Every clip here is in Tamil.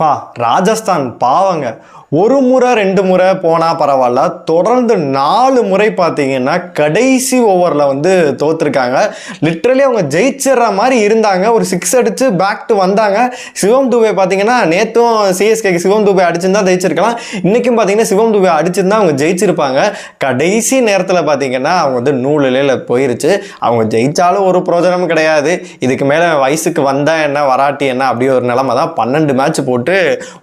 பா ராஜஸ்தான் பாவங்க. ஒரு முறை ரெண்டு முறை போனால் பரவாயில்ல. தொடர்ந்து நாலு முறை பார்த்தீங்கன்னா கடைசி ஓவரில் வந்து தோற்றுருக்காங்க லிட்ரலி அவங்க ஜெயிச்சிடுற மாதிரி இருந்தாங்க. ஒரு சிக்ஸ் அடித்து பேக் டு வந்தாங்க. சிவம் துபே பார்த்தீங்கன்னா நேற்றும் சிஎஸ்கேக்கு சிவம் துபே அடிச்சிருந்தா ஜெயிச்சிருக்கலாம். இன்றைக்கும் பார்த்தீங்கன்னா சிவம் துபே அடிச்சிருந்தா அவங்க ஜெயிச்சிருப்பாங்க. கடைசி நேரத்தில் பார்த்தீங்கன்னா அவங்க வந்து நூலிலையில் போயிருச்சு. அவங்க ஜெயித்தாலும் ஒரு பிரோஜனமும் கிடையாது. இதுக்கு மேலே வயசுக்கு வந்தால் என்ன வராட்டி என்ன அப்படி ஒரு நிலமை தான் பன்னெண்டு மேட்ச் போட்டு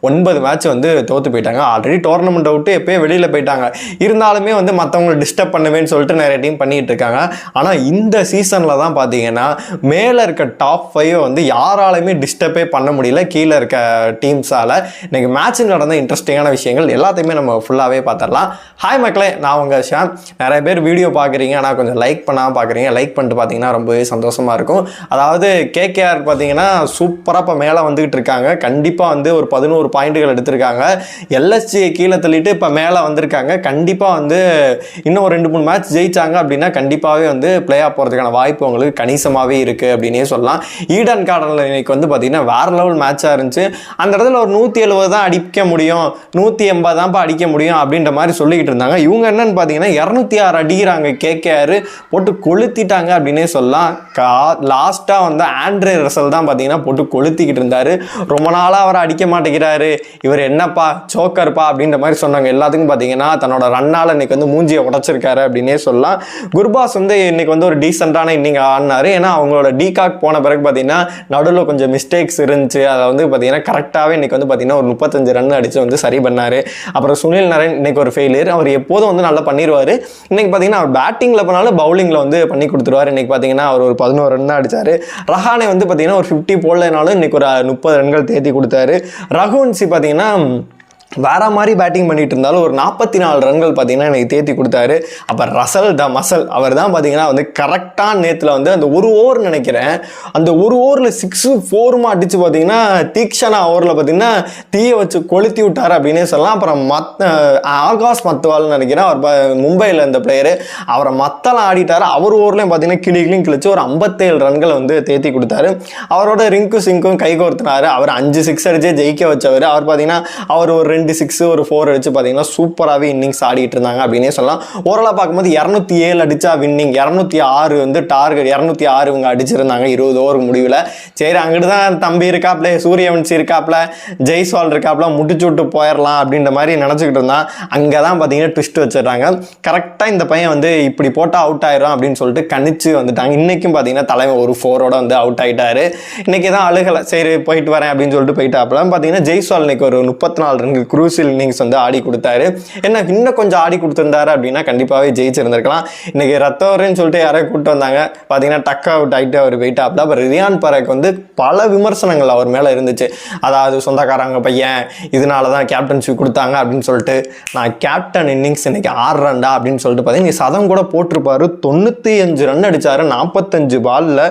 ஒன்பது மேட்ச் வந்து தோற்று போயிட்டாங்க. ஆல்ரெடி டோர்னமெண்ட் விட்டு எப்பயும் வெளியில் போயிட்டாங்க. இருந்தாலுமே வந்து மற்றவங்களை டிஸ்டர்ப் பண்ணுவேன்னு சொல்லிட்டு நிறைய டீம் பண்ணிட்டு இருக்காங்க. ஆனால் இந்த சீசனில் தான் பார்த்தீங்கன்னா மேலே இருக்க டாப் ஃபைவ் வந்து யாராலுமே டிஸ்டர்பே பண்ண முடியல. கீழே இருக்க டீம்ஸால் இன்னைக்கு மேட்ச் நடந்த இன்ட்ரெஸ்டிங்கான விஷயங்கள் எல்லாத்தையுமே நம்ம ஃபுல்லாகவே பார்த்துடலாம் ஹாய் மக்களே நான் உங்கள் ஷாம் நிறைய பேர் வீடியோ பார்க்குறீங்க ஆனால் கொஞ்சம் லைக் பண்ணாமல் பார்க்குறீங்க லைக் பண்ணிட்டு பார்த்தீங்கன்னா ரொம்பவே சந்தோஷமாக இருக்கும். அதாவது கேகேஆர் பார்த்தீங்கன்னா சூப்பராக இப்போ மேலே வந்துக்கிட்டு இருக்காங்க. கண்டிப்பாக வந்து ஒரு பதினோரு பாயிண்ட்டுகள் எடுத்திருக்காங்க. எல்எஸ்சியை கீழே தள்ளிட்டு இப்போ மேலே வந்திருக்காங்க. கண்டிப்பாக வந்து இன்னும் ஒரு ரெண்டு மூணு மேட்ச் ஜெயிச்சாங்க அப்படின்னா கண்டிப்பாகவே வந்து பிளே ஆஃப் போகிறதுக்கான வாய்ப்பு அவங்களுக்கு கணிசமாகவே இருக்குது அப்படின்னே சொல்லலாம். ஈடன் கார்டனில் இன்னைக்கு வந்து பார்த்திங்கன்னா வேறு லெவல் மேட்சாக இருந்துச்சு. அந்த இடத்துல ஒரு நூற்றி எழுபது தான் அடிக்க முடியும். நூற்றி எண்பது தான்ப்பா அடிக்க முடியும் அப்படின்ற மாதிரி சொல்லிக்கிட்டு இருந்தாங்க. இவங்க என்னன்னு பார்த்தீங்கன்னா இரநூத்தி ஆறு அடிக்கிறாங்க கேகேஆர் போட்டு கொளுத்திட்டாங்க அப்படின்னே சொல்லலாம். கா லாஸ்ட்டாக வந்து ஆண்ட்ரே ரசல் தான் பார்த்தீங்கன்னா போட்டு கொளுத்திக்கிட்டு இருந்தாரு. ரொம்ப நாளாக அவரை அடிக்க மாட்டேங்கிறாரு இவர் என்னப்பா சோக்கர்ப்பா அப்படின்ற மாதிரி சொன்னாங்க. எல்லாத்துக்கும் பார்த்தீங்கன்னா தன்னோட ரன்னால் இன்னைக்கு வந்து மூஞ்சியை உடைச்சிருக்காரு அப்படின்னே சொல்லலாம். குர்பாஸ் வந்து இன்னைக்கு வந்து ஒரு டீசெண்டான இன்னிங் ஆடினாரு. ஏன்னா அவங்களோட டீகாக் போன பிறகு பார்த்தீங்கன்னா நடுவில் கொஞ்சம் மிஸ்டேக்ஸ் இருந்துச்சு. அதை வந்து பார்த்தீங்கன்னா கரெக்டாகவே இன்னைக்கு வந்து பார்த்தீங்கன்னா ஒரு முப்பத்தஞ்சு ரன் அடித்து வந்து சரி பண்ணார். அப்புறம் சுனில் நரேன் இன்னைக்கு ஒரு ஃபெயிலியர் அவர் எப்போதும் வந்து நல்லா பண்ணிடுவார் இன்னைக்கு பார்த்தீங்கன்னா அவர் பேட்டிங்கில் போனாலும் பவுலிங்கில் வந்து பண்ணி கொடுத்துருவார். இன்னைக்கு பார்த்தீங்கன்னா அவர் ஒரு பதினோரு ரன் தான் ரஹானே வந்து பார்த்தீங்கன்னா ஒரு ஃபிஃப்டி போடலனாலும் இன்னைக்கு ஒரு முப்பது ரன்கள் தேத்தி கொடுத்தாரு. ரகுவன்சி பார்த்தீங்கன்னா வேற மாதிரி பேட்டிங் பண்ணிட்டு இருந்தாலும் ஒரு நாற்பத்தி நாலு ரன்கள் பார்த்தீங்கன்னா எனக்கு தேத்தி கொடுத்தாரு. அப்போ ரசல் த மசல் அவர் தான் பார்த்தீங்கன்னா வந்து கரெக்டான நேத்தில் வந்து அந்த ஒரு ஓவர் நினைக்கிறேன். அந்த ஒரு ஓவரில் சிக்ஸு ஃபோருமா அடித்து பார்த்தீங்கன்னா தீக்ஷனா ஓவரில் பார்த்தீங்கன்னா தீயை வச்சு கொளுத்தி விட்டார் அப்படின்னே சொல்லலாம். அப்புறம் மத் ஆகாஷ் மத்துவால்னு நினைக்கிறேன். அவர் மும்பையில் இந்த பிளேயரு அவரை மத்தலாம் ஆடிட்டார். அவர் ஓவர்லையும் பார்த்தீங்கன்னா கிளிகளையும் கிழிச்சு ஒரு ஐம்பத்தேழு ரன்களை வந்து தேத்தி கொடுத்தாரு. அவரோட ரிங்கு சிங்கும் கை கோர்த்தினார். அவர் அஞ்சு சிக்ஸ் அடிச்சே ஜெயிக்க வச்சவர். அவர் பார்த்தீங்கன்னா அவர் ஒரு ரெண்டு சிக்ஸ் ஒரு ஃபோர் அடிச்சு பார்த்தீங்கன்னா சூப்பராகவே இன்னிங்ஸ் ஆடிட்டு இருந்தாங்க அப்படின்னே சொல்லலாம். ஓரளவு பார்க்கும்போது இரநூத்தி ஏழு அடிச்சா வின்னிங் இரநூத்தி ஆறு வந்து டார்கெட் இரநூத்தி ஆறு இவங்க அடிச்சிருந்தாங்க இருபது ஓவர் முடிவில். சரி அங்கிட்டு தான் தம்பி இருக்காப்ல சூரியவன்சி இருக்காப்ல ஜெய்ஸ்வால் இருக்காப்ல முடிச்சு விட்டு போயிடலாம் அப்படின்ற மாதிரி நினச்சிக்கிட்டு இருந்தான். அங்கே தான் பார்த்தீங்கன்னா ட்விஸ்ட் வச்சிடுறாங்க கரெக்டாக இந்த பையன் வந்து இப்படி போட்டால் அவுட் ஆயிரும் அப்படின்னு சொல்லிட்டு கணிச்சு வந்துட்டாங்க. இன்றைக்கும் பார்த்தீங்கன்னா தலைவன் ஒரு ஃபோரோட வந்து அவுட் ஆகிட்டாரு இன்றைக்கி தான் அழுகலை. சரி போயிட்டு வரேன் அப்படின்னு சொல்லிட்டு போயிட்டாப்புல பார்த்தீங்கன்னா ஜெய்ஸ்வால் இன்னைக்கு ஒரு முப்பத்தி நாலு ரன் குரூசியல் இன்னிங்ஸ் வந்து ஆடி கொடுத்தாரு. என்ன இன்னும் கொஞ்சம் ஆடி கொடுத்துருந்தாரு அப்படின்னா கண்டிப்பாகவே ஜெயிச்சிருந்திருக்கலாம். இன்னைக்கு ரத்தவரன்னு சொல்லிட்டு யாரோ கூப்பிட்டு வந்தாங்க. பார்த்தீங்கன்னா டக் அவுட் ஆகிட்டு அவர் போயிட்டாப்புல அப்புறம் ரியான் பரக் வந்து பல விமர்சனங்கள் அவர் மேலே இருந்துச்சு. அதாவது சொந்தக்காரங்க பையன் இதனால தான் கேப்டன்ஷிப் கொடுத்தாங்க அப்படின்னு சொல்லிட்டு நான் கேப்டன் இன்னிங்ஸ் இன்னைக்கு ஆடுறேன்டா அப்படின்னு சொல்லிட்டு பார்த்தீங்கன்னா சதம் கூட போட்டிருப்பாரு. தொண்ணூற்றி அஞ்சு ரன் அடித்தார் நாற்பத்தஞ்சு பால்ல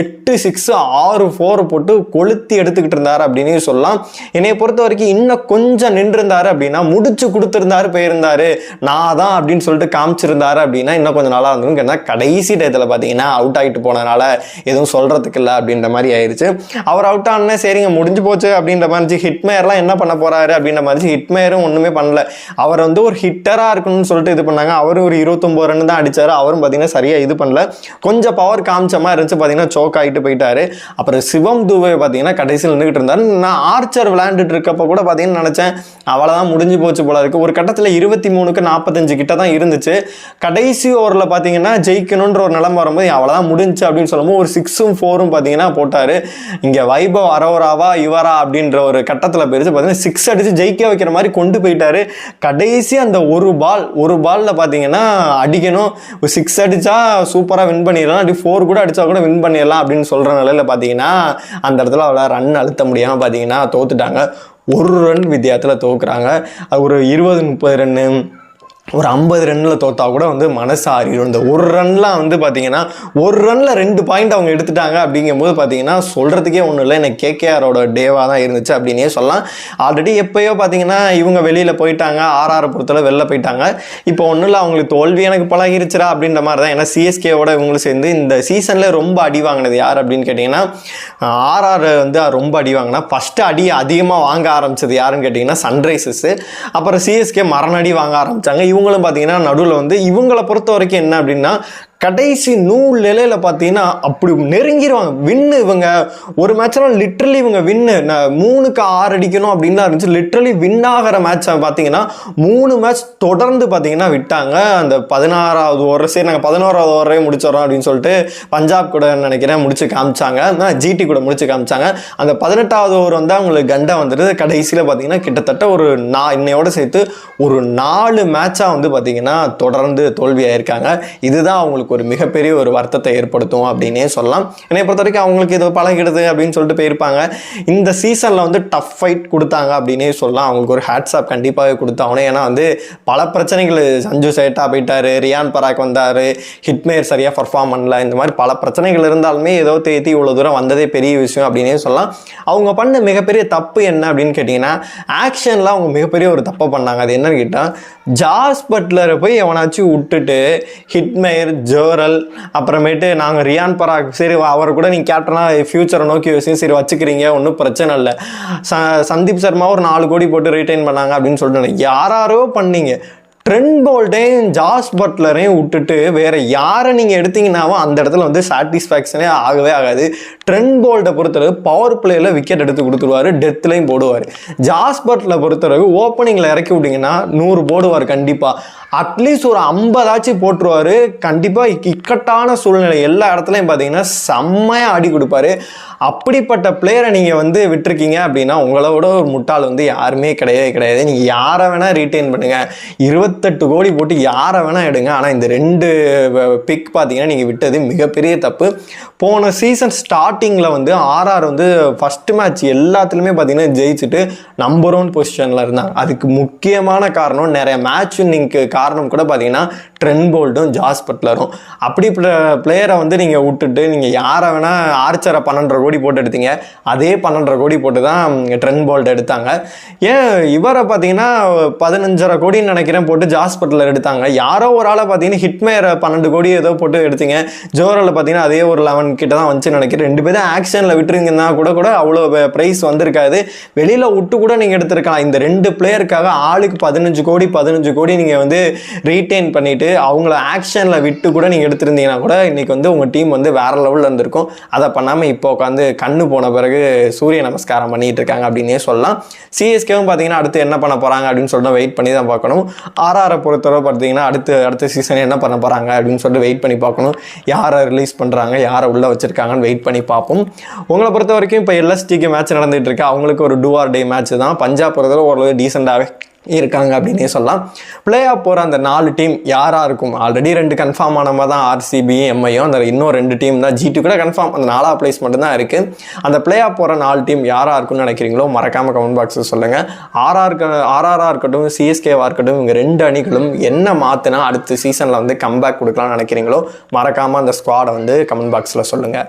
எட்டு சிக்ஸ் ஆறு ஃபோர் போட்டு கொளுத்தி எடுத்துக்கிட்டு இருந்தார் அப்படின்னு சொல்லலாம். என்னை பொறுத்த வரைக்கும் இன்னும் கொஞ்சம் நின்றிருந்தாரு அப்படின்னா முடிச்சு கொடுத்துருந்தாரு போயிருந்தாரு. நான் தான் அப்படின்னு சொல்லிட்டு காமிச்சிருந்தாரு அப்படின்னா இன்னும் கொஞ்சம் நல்லா இருந்திருக்கும் ஏன்னா கடைசி டயத்தில் பார்த்தீங்கன்னா அவுட் ஆகிட்டு போனனால எதுவும் சொல்கிறதுக்கு இல்லை அப்படின்ற மாதிரி ஆயிடுச்சு அவர் அவுட் ஆனே சரிங்க முடிஞ்சு போச்சு அப்படின்ற மாதிரி ஹிட்மேயர்லாம் என்ன பண்ண போகிறாரு அப்படின்ற மாதிரி ஹிட்மேயரும் ஒன்றுமே பண்ணல. அவர் வந்து ஒரு ஹிட்டராக இருக்கணும்னு சொல்லிட்டு இது பண்ணாங்க. அவரும் ஒரு இருபத்தொம்போது ரன் தான் அடித்தார் அவரும் பார்த்தீங்கன்னா சரியாக இது பண்ணல. கொஞ்சம் பவர் காமிச்ச மாதிரி இருந்துச்சு. பார்த்தீங்கன்னா சோக் ஆகிட்டு போயிட்டாரு. அப்புறம் சிவம் தூபே பார்த்தீங்கன்னா கடைசியில் நின்றுட்டு இருந்தார். நான் ஆர்ச்சர் விளையாண்டுட்டு இருக்கப்போ கூட பார்த்தீங்கன்னா நினச்சேன். அவ்வளோதான் முடிஞ்சு போச்சு போல இருக்குது ஒரு கட்டத்தில் இருபத்தி மூணுக்கு நாற்பத்தஞ்சு கிட்ட தான் இருந்துச்சு. கடைசி ஓவரில் பார்த்தீங்கன்னா ஜெயிக்கணுன்ற ஒரு நிலைமை வரும்போது அவ்வளோதான் முடிஞ்சு அப்படின்னு சொல்லும்போது ஒரு சிக்ஸும் ஃபோரும் பார்த்தீங்கன்னா போட்டார். இங்கே வைபவ் அரோராவா இவரா அப்படின்ற ஒரு கட்டத்தில் போயிருச்சு. பார்த்தீங்கன்னா சிக்ஸ் அடித்து ஜெயிக்க வைக்கிற மாதிரி கொண்டு போயிட்டார். கடைசி அந்த ஒரு பால் ஒரு பாலில் பார்த்தீங்கன்னா அடிக்கணும். ஒரு சிக்ஸ் அடித்தா சூப்பராக வின் பண்ணிடலாம். அப்படி ஃபோர் கூட அடித்தா கூட வின் பண்ணிடலாம் அப்படின்னு சொல்கிற நிலையில் பார்த்தீங்கன்னா அந்த இடத்துல அவளை ரன் அழுத்த முடியாமல் பார்த்தீங்கன்னா தோத்துட்டாங்க. ஒரு ரன் வித்தியாசத்தில் தோக்குறாங்க. அது ஒரு இருபது முப்பது ரன்னு ஒரு ஐம்பது ரன்னில் தோத்தா கூட வந்து மனசு ஆறிடும் இந்த ஒரு ரன்லாம் வந்து பார்த்தீங்கன்னா ஒரு ரன்னில் ரெண்டு பாயிண்ட் அவங்க எடுத்துட்டாங்க அப்படிங்கும்போது பார்த்தீங்கன்னா சொல்கிறதுக்கே ஒன்றும் இல்லை. எனக்கு கேகேஆரோட டேவாக தான் இருந்துச்சு அப்படின்னே சொல்லலாம். ஆல்ரெடி எப்போயோ பார்த்தீங்கன்னா இவங்க வெளியில் போயிட்டாங்க. ஆர்ஆரை பொறுத்தவரை வெளில போயிட்டாங்க. இப்போ ஒன்றும் இல்லை அவங்களுக்கு தோல்வி எனக்கு பழகிருச்சுரா அப்படின்ற மாதிரி தான். ஏன்னா சிஎஸ்கேவோட இவங்களும் சேர்ந்து இந்த சீசனில் ரொம்ப அடி வாங்கினது யார் அப்படின்னு கேட்டிங்கன்னா ஆர்ஆர் வந்து ரொம்ப அடி வாங்கினா ஃபஸ்ட்டு அடி அதிகமாக வாங்க ஆரம்பிச்சது யாருன்னு கேட்டிங்கன்னா சன்ரைசஸ்ஸு அப்புறம் சிஎஸ்கே மரணடி வாங்க ஆரம்பித்தாங்க இவங்களும் பார்த்தீங்கன்னா நடுவில் வந்து இவங்களை பொறுத்த வரைக்கும் என்ன அப்படின்னா கடைசி நூல் நிலையில பார்த்தீங்கன்னா அப்படி நெருங்கிடுவாங்க வின்னு இவங்க ஒரு மேட்ச்லாம் லிட்ரலி இவங்க வின்னு மூணுக்கு ஆறு அடிக்கணும் அப்படின்லாம் இருந்துச்சு. லிட்ரலி வின் ஆகிற மேட்சை பார்த்தீங்கன்னா மூணு மேட்ச் தொடர்ந்து பார்த்தீங்கன்னா விட்டாங்க. அந்த பதினாறாவது ஓவர் சரி நாங்கள் பதினோராவது ஓவரே முடிச்சிடறோம் அப்படின்னு சொல்லிட்டு பஞ்சாப் கூட நினைக்கிறேன் முடிச்சு காமிச்சாங்க. ஜிடி கூட முடிச்சு காமிச்சாங்க. அந்த பதினெட்டாவது ஓவர் வந்து அவங்களுக்கு கண்டா வந்துடுது கடைசியில் பார்த்தீங்கன்னா கிட்டத்தட்ட ஒரு நா இன்னையோட சேர்த்து ஒரு நாலு மேட்சாக வந்து பார்த்தீங்கன்னா தொடர்ந்து தோல்வியாயிருக்காங்க. இதுதான் அவங்களுக்கு ஒரு மிகப்பெரிய ஒரு வருத்தத்தை ஏற்படுத்தும் அப்படின்னே சொல்லலாம். என்னை பொறுத்த வரைக்கும் அவங்களுக்கு இது பழகிடுது அப்படின்னு சொல்லிட்டு போயிருப்பாங்க. இந்த சீசனில் வந்து டஃப் ஃபைட் கொடுத்தாங்க அப்படின்னே சொல்லலாம். அவங்களுக்கு ஒரு ஹேட்ஸ்அப் கண்டிப்பாகவே கொடுத்தாகணும். ஏன்னா வந்து பல பிரச்சனைகள். சஞ்சு சேட்டா போயிட்டாரு ரியான் பராக் வந்தார் ஹிட்மேர் சரியாக பர்ஃபார்ம் பண்ணல. இந்த மாதிரி பல பிரச்சனைகள் இருந்தாலுமே ஏதோ தேத்தி இவ்வளோ தூரம் வந்ததே பெரிய விஷயம் அப்படின்னே சொல்லலாம். அவங்க பண்ண மிகப்பெரிய தப்பு என்ன அப்படின்னு கேட்டிங்கன்னா ஆக்ஷனில் அவங்க மிகப்பெரிய ஒரு தப்பை பண்ணாங்க. அது என்னன்னு கேட்டால் ஜாஸ் பட்லரை போய் எவனாச்சும் விட்டுட்டு ஹிட்மேயர் ஜோரல் அப்புறமேட்டு நாங்கள் ரியான் பராக் சரி அவரை கூட நீங்கள் கேப்டனாக ஃப்யூச்சரை நோக்கி வச்சு சரி வச்சுக்கிறீங்க ஒன்றும் பிரச்சனை இல்லை. ச சந்தீப் சர்மா ஒரு நாலு கோடி போட்டு ரீட்டைன் பண்ணாங்க அப்படின்னு சொல்லிட்டு யாராரோ பண்ணீங்க. ட்ரெண்ட் போல்டையும் ஜாஸ் பட்லரையும் விட்டுட்டு வேற யாரை நீங்கள் எடுத்தீங்கன்னாவோ அந்த இடத்துல வந்து சாட்டிஸ்ஃபேக்ஷனே ஆகவே ஆகாது. ட்ரெண்ட் போல்ட்டை பொறுத்தளவு பவர் பிளேயில் விக்கெட் எடுத்து கொடுத்துருவாரு டெத்லையும் போடுவார். ஜாஸ் பட்லர் பொறுத்தளவு ஓப்பனிங்கில் இறக்கி விட்டிங்கன்னா நூறு போடுவார் கண்டிப்பாக அட்லீஸ்ட் ஒரு ஐம்பதாச்சும் போட்டுருவாரு. கண்டிப்பாக இக்கட்டான சூழ்நிலை. எல்லா இடத்துலையும் பார்த்தீங்கன்னா செம்மையாக ஆடி கொடுப்பாரு. அப்படிப்பட்ட பிளேயரை நீங்கள் வந்து விட்டுருக்கீங்க அப்படின்னா உங்களோட ஒரு முட்டாள் வந்து யாருமே கிடையவே கிடையாது. நீங்கள் யாரை வேணால் ரீட்டைன் பண்ணுங்கள் இருபத்தெட்டு கோடி போட்டு யாரை வேணால் எடுங்க. ஆனால் இந்த ரெண்டு பிக் பார்த்தீங்கன்னா நீங்கள் விட்டது மிகப்பெரிய தப்பு. போன சீசன் ஸ்டார்டிங்கில் வந்து ஆர்ஆர் வந்து ஃபஸ்ட்டு மேட்ச் எல்லாத்துலேயுமே பார்த்தீங்கன்னா ஜெயிச்சுட்டு நம்பர் ஒன் பொசிஷனில் இருந்தாங்க அதுக்கு முக்கியமான காரணம் நிறைய மேட்ச் இன்னைக்கு காரணம் கூட பார்த்தீங்கன்னா ட்ரெண்ட் போல்டும் ஜாஸ் பட்லரும் அப்படி பிளேயரை வந்து நீங்கள் விட்டுட்டு நீங்கள் யாரை வேணால் ஆர்ச்சரை பன்னெண்டரை கோடி போட்டு எடுத்தீங்க அதே பன்னெண்டரை கோடி போட்டு தான் ட்ரெண்ட் போல்ட் எடுத்தாங்க. ஏன் இவரை பார்த்தீங்கன்னா பதினஞ்சரை கோடின்னு நினைக்கிறேன் போட்டு ஜாஸ் பட்லர் எடுத்தாங்க. யாரோ ஒரு ஆளை பார்த்தீங்கன்னா ஹிட்மேரை பன்னெண்டு கோடி ஏதோ போட்டு எடுத்தீங்க. ஜோரில் பார்த்தீங்கன்னா அதே ஒரு லெவன் கிட்ட தான் வந்துச்சு நினைக்கிறேன். ரெண்டு பேரும் ஆக்ஷனில் விட்டுருங்கன்னா கூட கூட அவ்வளோ ப்ரைஸ் வந்திருக்காது. வெளியில் விட்டு கூட நீங்கள் எடுத்திருக்கலாம். இந்த ரெண்டு பிளேயருக்காக ஆளுக்கு பதினஞ்சு கோடி பதினஞ்சு கோடி நீங்கள் வந்து ரீட்டைன் பண்ணிட்டு அவங்கள ஆக்ஷனில் விட்டு கூட நீங்கள் எடுத்திருந்தீங்கன்னா கூட இன்றைக்கி வந்து உங்கள் டீம் வந்து வேற லெவலில் இருந்திருக்கும். அதை பண்ணாமல் இப்போ உட்காந்து கண்ணு போன பிறகு சூரிய நமஸ்காரம் பண்ணிகிட்டு இருக்காங்க அப்படின்னே சொல்லலாம். சிஎஸ்கேவும் பார்த்தீங்கன்னா அடுத்து என்ன பண்ண போகிறாங்க அப்படின்னு சொல்லிட்டு வெயிட் பண்ணி தான் பார்க்கணும். ஆர்ஆரை பொறுத்தவரை பார்த்தீங்கன்னா அடுத்து அடுத்த சீசன் என்ன பண்ண போகிறாங்க அப்படின்னு சொல்லிட்டு வெயிட் பண்ணி பார்க்கணும். யாரை ரிலீஸ் பண்ணுறாங்க யாரை உள்ளே வச்சுருக்காங்கன்னு வெயிட் பண்ணி பார்ப்போம். உங்களை பொறுத்த வரைக்கும் இப்போ எல்எஸ்டிக்கு மேட்ச் நடந்துகிட்டு இருக்கு. அவங்களுக்கு ஒரு டூ ஆர் டே மேட்ச் தான். பஞ்சாப் பொறுத்தவரை ஓரளவு டீசெண்டாகவே இருக்காங்க அப்படின்னே சொல்லலாம். பிளே ஆஃப் போகிற அந்த நாலு டீம் யாராக இருக்கும்? ஆல்ரெடி ரெண்டு கன்ஃபார்ம் ஆனவங்க தான் ஆர்சிபி எம்ஐயும் அந்த இன்னும் ரெண்டு டீம் தான். ஜிடி கூட கன்ஃபார்ம் அந்த நாலா பிளேஸ் மட்டும்தான் இருக்குது அந்த பிளே ஆஃப் போகிற நாலு டீம் யாராக இருக்கும்னு நினைக்கிறீங்களோ மறக்காமல் கமெண்ட் பாக்ஸில் சொல்லுங்கள் ஆர்ஆர் ஆர்ஆராக இருக்கட்டும் சிஎஸ்கேவாக இருக்கட்டும் இவங்க ரெண்டு அணிகளும் என்ன மாற்றினா அடுத்த சீசனில் வந்து கம்பேக் கொடுக்கலாம்னு நினைக்கிறீங்களோ மறக்காமல் அந்த ஸ்குவாடை வந்து கமெண்ட் பாக்ஸில் சொல்லுங்கள்